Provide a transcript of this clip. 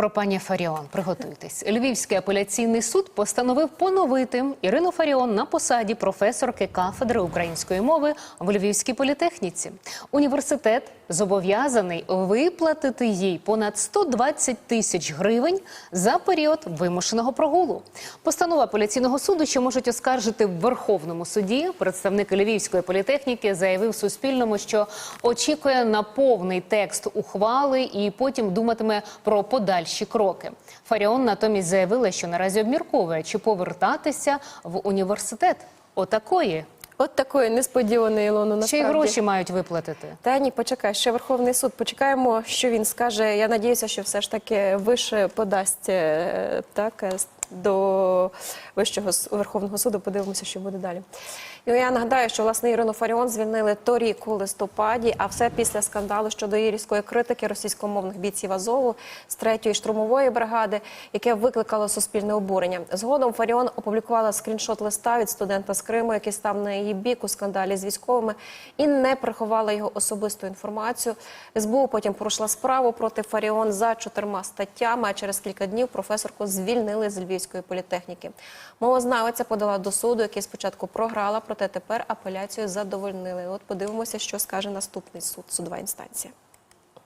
про пані Фаріон. Приготуйтесь. Львівський апеляційний суд постановив поновити Ірину Фаріон на посаді професорки кафедри української мови в Львівській політехніці. Університет зобов'язаний виплатити їй понад 120 тисяч гривень за період вимушеного прогулу. Постанову апеляційного суду, що можуть оскаржити в Верховному суді, представник Львівської політехніки заявив Суспільному, що очікує на повний текст ухвали і потім думатиме про подальші кроки. Фаріон натомість заявила, що наразі обмірковує, чи повертатися в університет. Отакої. От такої несподіваної Ілону Ще й гроші мають виплатити. Та ні, почекай, ще Верховний суд. Почекаємо, що він скаже. Я надіюся, що все ж таки вище подасть е, так е, до Вищого Верховного суду. Подивимося, що буде далі. І я нагадаю, що власне Ірину Фаріон звільнили торік у листопаді, а все після скандалу щодо її різкої критики російськомовних бійців Азову з третьої штурмової бригади, яке викликало суспільне обурення. Згодом Фаріон опублікувала скріншот листа від студента з Криму, який став на її бік у скандалі з військовими, і не приховала його особисту інформацію. СБУ потім порушила справу проти Фаріон за чотирма статтями. А через кілька днів професорку звільнили з Львівської політехніки. Мовознавиця подала до суду, який спочатку програла, проте тепер апеляцію задовольнили. От подивимося, що скаже наступний суд, судова інстанція.